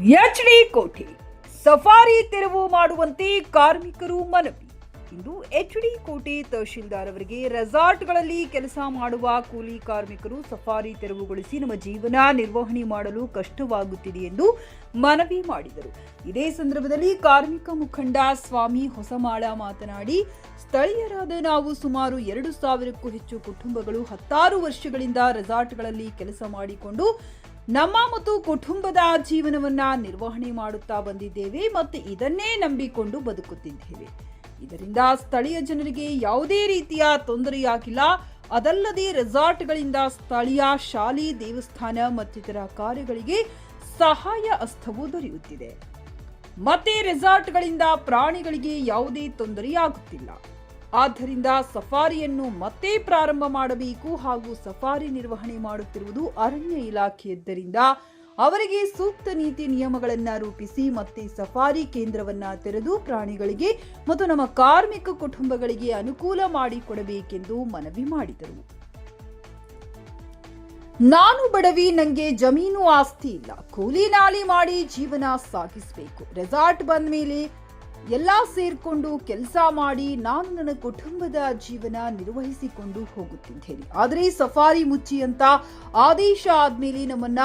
HD ಕೋಟೆ safari ತೆರವು ಮಾಡುವಂತೆ ಕಾರ್ಮಿಕರು ಮನವಿ. ಇಂದು ಎಚ್ಡಿ ಕೋಟೆ ತಹಶೀಲ್ದಾರ್ ಅವರಿಗೆ ರೆಸಾರ್ಟ್ಗಳಲ್ಲಿ ಕೆಲಸ ಮಾಡುವ ಕೂಲಿ ಕಾರ್ಮಿಕರು ಸಫಾರಿ ತೆರವುಗೊಳಿಸಿ ನಮ್ಮ ಜೀವನ ನಿರ್ವಹಣೆ ಮಾಡಲು ಕಷ್ಟವಾಗುತ್ತಿದೆ ಎಂದು ಮನವಿ ಮಾಡಿದರು. ಇದೇ ಸಂದರ್ಭದಲ್ಲಿ ಕಾರ್ಮಿಕ ಮುಖಂಡ ಸ್ವಾಮಿ ಹೊಸಮಾಳ ಮಾತನಾಡಿ, ಸ್ಥಳೀಯರಾದ ನಾವು ಸುಮಾರು ಎರಡು ಸಾವಿರಕ್ಕೂ ಹೆಚ್ಚು ಕುಟುಂಬಗಳು ಹತ್ತಾರು ವರ್ಷಗಳಿಂದ ರೆಸಾರ್ಟ್ಗಳಲ್ಲಿ ಕೆಲಸ ಮಾಡಿಕೊಂಡು ನಮ್ಮ ಮತ್ತು ಕುಟುಂಬದ ಜೀವನವನ್ನ ನಿರ್ವಹಣೆ ಮಾಡುತ್ತಾ ಬಂದಿದ್ದೇವೆ ಮತ್ತು ಇದನ್ನೇ ನಂಬಿಕೊಂಡು ಬದುಕುತ್ತಿದ್ದೇವೆ. ಇದರಿಂದ ಸ್ಥಳೀಯ ಜನರಿಗೆ ಯಾವುದೇ ರೀತಿಯ ತೊಂದರೆಯಾಗಿಲ್ಲ. ಅದಲ್ಲದೆ ರೆಸಾರ್ಟ್ಗಳಿಂದ ಸ್ಥಳೀಯ ಶಾಲೆ, ದೇವಸ್ಥಾನ ಮತ್ತಿತರ ಕಾರ್ಯಗಳಿಗೆ ಸಹಾಯ ಹಸ್ತವು ದೊರೆಯುತ್ತಿದೆ. ಮತ್ತೆ ರೆಸಾರ್ಟ್ಗಳಿಂದ ಪ್ರಾಣಿಗಳಿಗೆ ಯಾವುದೇ ತೊಂದರೆಯಾಗುತ್ತಿಲ್ಲ. ಆದ್ದರಿಂದ ಸಫಾರಿಯನ್ನು ಮತ್ತೆ ಪ್ರಾರಂಭ ಮಾಡಬೇಕು ಹಾಗೂ ಸಫಾರಿ ನಿರ್ವಹಣೆ ಮಾಡುತ್ತಿರುವುದು ಅರಣ್ಯ ಇಲಾಖೆಯದ್ದರಿಂದ ಅವರಿಗೆ ಸೂಕ್ತ ನೀತಿ ನಿಯಮಗಳನ್ನು ರೂಪಿಸಿ ಮತ್ತೆ ಸಫಾರಿ ಕೇಂದ್ರವನ್ನ ತೆರೆದು ಪ್ರಾಣಿಗಳಿಗೆ ಮತ್ತು ನಮ್ಮ ಕಾರ್ಮಿಕ ಕುಟುಂಬಗಳಿಗೆ ಅನುಕೂಲ ಮಾಡಿಕೊಡಬೇಕೆಂದು ಮನವಿ ಮಾಡಿದರು. ನಾನು ಬಡವಿ, ನಂಗೆ ಜಮೀನು ಆಸ್ತಿ ಇಲ್ಲ. ಕೂಲಿ ನಾಲಿ ಮಾಡಿ ಜೀವನ ಸಾಗಿಸಬೇಕು. ರೆಸಾರ್ಟ್ ಬಂದ ಮೇಲೆ ಎಲ್ಲ ಸೇರ್ಕೊಂಡು ಕೆಲಸ ಮಾಡಿ ನಾನು ನನ್ನ ಕುಟುಂಬದ ಜೀವನ ನಿರ್ವಹಿಸಿಕೊಂಡು ಹೋಗುತ್ತಿದ್ದೇನೆ. ಆದರೆ ಸಫಾರಿ ಮುಚ್ಚಿ ಅಂತ ಆದೇಶ ಆದ್ಮೇಲೆ ನಮ್ಮನ್ನ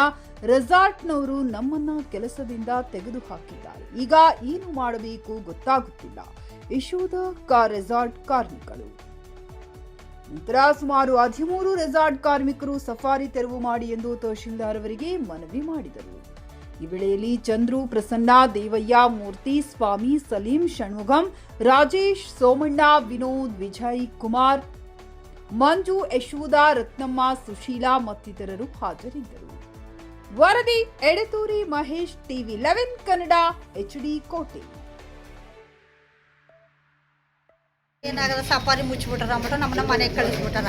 ರೆಸಾರ್ಟ್ನವರು ನಮ್ಮನ್ನ ಕೆಲಸದಿಂದ ತೆಗೆದು ಹಾಕಿದ್ದಾರೆ ಈಗ ಏನು ಮಾಡಬೇಕು ಗೊತ್ತಾಗುತ್ತಿಲ್ಲ. ಯಶೋಧ ಕಾ ರೆಸಾರ್ಟ್ ಕಾರ್ಮಿಕರು. ನಂತರ ಸುಮಾರು ಹದಿಮೂರು ರೆಸಾರ್ಟ್ ಕಾರ್ಮಿಕರು ಸಫಾರಿ ತೆರವು ಮಾಡಿ ಎಂದು ತಹಶೀಲ್ದಾರ್ ಅವರಿಗೆ ಮನವಿ ಮಾಡಿದರು. ಈ ವೇಳೆಯಲ್ಲಿ ಚಂದ್ರು ಪ್ರಸನ್ನ ದೇವಯ್ಯ ಮೂರ್ತಿ ಸ್ವಾಮಿ ಸಲೀಂ ಷಣ್ಮುಗಂ ರಾಜೇಶ್ ಸೋಮಣ್ಣ ವಿನೋದ್ ವಿಜಯ್ ಕುಮಾರ್ ಮಂಜು ಯಶೋಧ ರತ್ನಮ್ಮ ಸುಶೀಲಾ ಮತ್ತಿತರರು ಹಾಜರಿದ್ದರು ವರದಿ Yedatore Mahesh TV eleven Kannada HD Kote ಏನಾಗದ safari ಮುಚ್ಚಿಬಿಟ್ರ ಅಂದ್ಬಿಟ್ಟು ನಮ್ಮನ್ನ ಮನೆಗೆ ಕಳಿಸ್ಬಿಟ್ಟಾರ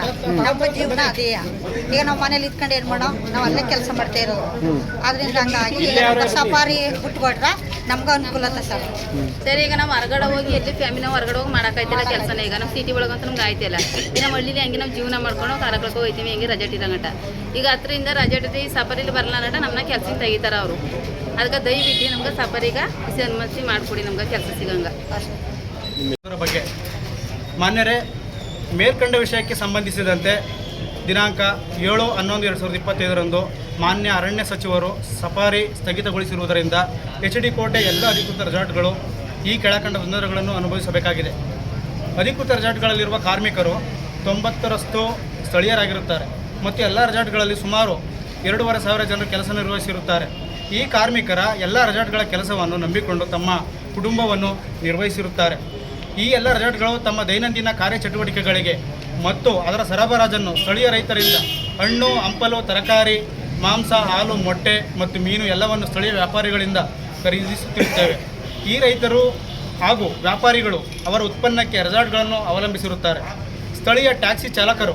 ನಮ್ಮ ಜೀವನ ಅದೇ. ಈಗ ನಾವು ಮನೇಲಿ ಇದ್ಕೊಂಡು ಏನು ಮಾಡೋ ನಾವು ಅಲ್ಲೇ ಕೆಲಸ ಮಾಡ್ತಾ ಇರೋದು. ಅದರಿಂದ ಹಂಗಾಗಿ ಸಫಾರಿ ಬಿಟ್ಕೊಟ್ರ ನಮ್ಗೆ ಅನುಕೂಲತೆ ಸರ್. ಸರಿ ಈಗ ನಾವು ಹೊರಗಡೆ ಹೋಗಿ ಎಲ್ಲಿ ಫ್ಯಾಮಿಲಿ ಹೊರಗಡೆ ಹೋಗಿ ಮಾಡೋಕ್ಕಾಯ್ತಿಲ್ಲ ಕೆಲಸನ. ಈಗ ನಮ್ಮ ಸಿಟಿ ಒಳಗಂತ ನಮ್ಗೆ ಆಯ್ತಿಲ್ಲ. ಈಗ ನಮ್ಮ ಹಳ್ಳಿಲಿ ಹಂಗೆ ನಾವು ಜೀವನ ಮಾಡ್ಕೊಂಡು ಕಾರ್ಯಕ್ರಮಕ್ಕೆ ಹೋಗ್ತೀವಿ ಹಂಗೆ ರಜೆ ಇರಂಗಟ ಈಗ ಹತ್ತರಿಂದ ರಜೆ ಇಟ್ಟು ಈ ಸಫಾರಿಲಿ ಬರಲ್ಲ ಅನ್ನಟ ನಮ್ಮನ್ನ ಕೆಲಸಕ್ಕೆ ತೆಗಿತಾರ ಅವರು. ಅದಕ್ಕೆ ದಯವಿಟ್ಟು ನಮ್ಗೆ ಸಫಾರಿಗ ಅನುಮತಿ ಮಾಡಿಕೊಡಿ ನಮ್ಗೆ ಕೆಲಸ ಸಿಗಂಗ. ಅಷ್ಟೇ ಬಗ್ಗೆ ಮಾನ್ಯರೇ, ಮೇಲ್ಕಂಡ ವಿಷಯಕ್ಕೆ ಸಂಬಂಧಿಸಿದಂತೆ ದಿನಾಂಕ ಏಳು ಹನ್ನೊಂದು ಎರಡು ಸಾವಿರದ ಇಪ್ಪತ್ತೈದರಂದು ಮಾನ್ಯ ಅರಣ್ಯ ಸಚಿವರು ಸಫಾರಿ ಸ್ಥಗಿತಗೊಳಿಸಿರುವುದರಿಂದ ಎಚ್ ಡಿ ಕೋಟೆ ಎಲ್ಲ ಅಧಿಕೃತ ರೆಸಾರ್ಟ್ಗಳು ಈ ಕೆಳಕಂಡ ತೊಂದರೆಗಳನ್ನು ಅನುಭವಿಸಬೇಕಾಗಿದೆ. ಅಧಿಕೃತ ರೆಸಾರ್ಟ್ಗಳಲ್ಲಿರುವ ಕಾರ್ಮಿಕರು ತೊಂಬತ್ತರಷ್ಟು ಸ್ಥಳೀಯರಾಗಿರುತ್ತಾರೆ ಮತ್ತು ಎಲ್ಲ ರೆಸಾರ್ಟ್ಗಳಲ್ಲಿ ಸುಮಾರು ಎರಡೂವರೆ ಸಾವಿರ ಜನರು ಕೆಲಸ ನಿರ್ವಹಿಸಿರುತ್ತಾರೆ. ಈ ಕಾರ್ಮಿಕರ ಎಲ್ಲ ರೆಸಾರ್ಟ್ಗಳ ಕೆಲಸವನ್ನು ನಂಬಿಕೊಂಡು ತಮ್ಮ ಕುಟುಂಬವನ್ನು ನಿರ್ವಹಿಸಿರುತ್ತಾರೆ. ಈ ಎಲ್ಲ ರೆಸಾರ್ಟ್ಗಳು ತಮ್ಮ ದೈನಂದಿನ ಕಾರ್ಯಚಟುವಟಿಕೆಗಳಿಗೆ ಮತ್ತು ಅದರ ಸರಬರಾಜನ್ನು ಸ್ಥಳೀಯ ರೈತರಿಂದ ಹಣ್ಣು, ಹಂಪಲು, ತರಕಾರಿ, ಮಾಂಸ, ಹಾಲು, ಮೊಟ್ಟೆ ಮತ್ತು ಮೀನು ಎಲ್ಲವನ್ನು ಸ್ಥಳೀಯ ವ್ಯಾಪಾರಿಗಳಿಂದ ಖರೀದಿಸುತ್ತಿರುತ್ತೇವೆ. ಈ ರೈತರು ಹಾಗೂ ವ್ಯಾಪಾರಿಗಳು ಅವರ ಉತ್ಪನ್ನಕ್ಕೆ ರೆಸಾರ್ಟ್ಗಳನ್ನು ಅವಲಂಬಿಸಿರುತ್ತಾರೆ. ಸ್ಥಳೀಯ ಟ್ಯಾಕ್ಸಿ ಚಾಲಕರು,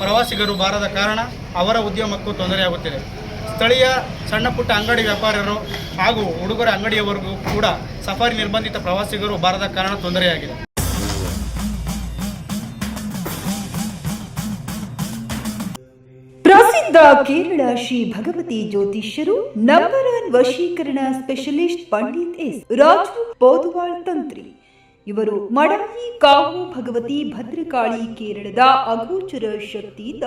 ಪ್ರವಾಸಿಗರು ಬಾರದ ಕಾರಣ ಅವರ ಉದ್ಯಮಕ್ಕೂ ತೊಂದರೆಯಾಗುತ್ತಿದೆ. ಸ್ಥಳೀಯ ಸಣ್ಣ ಪುಟ್ಟ ಅಂಗಡಿ ವ್ಯಾಪಾರರು ಹಾಗೂ ಉಡುಗೊರೆ ಅಂಗಡಿಯವರೆಗೂ ಕೂಡ ಸಫಾರಿ ನಿರ್ಬಂಧಿತ ಪ್ರವಾಸಿಗರು ಬಾರದ ಕಾರಣ ತೊಂದರೆಯಾಗಿದೆ. ಪ್ರಸಿದ್ಧ ಕೇರಳ ಶ್ರೀ ಭಗವತಿ ಜ್ಯೋತಿಷ್ಯರು ನಂಬರ್ ಒನ್ ವಶೀಕರಣ ಸ್ಪೆಷಲಿಸ್ಟ್ ಪಂಡಿತ್ ಎಸ್. ರಾಜು ಪೋದುವಾಳ್ ತಂತ್ರಿ. ಇವರು ಮಡವಿ ಕಾವು ಭಗವತಿ ಭದ್ರಕಾಳಿ ಕೇರಳದ ಅಗೋಚರ ಶಕ್ತಿಯಿಂದ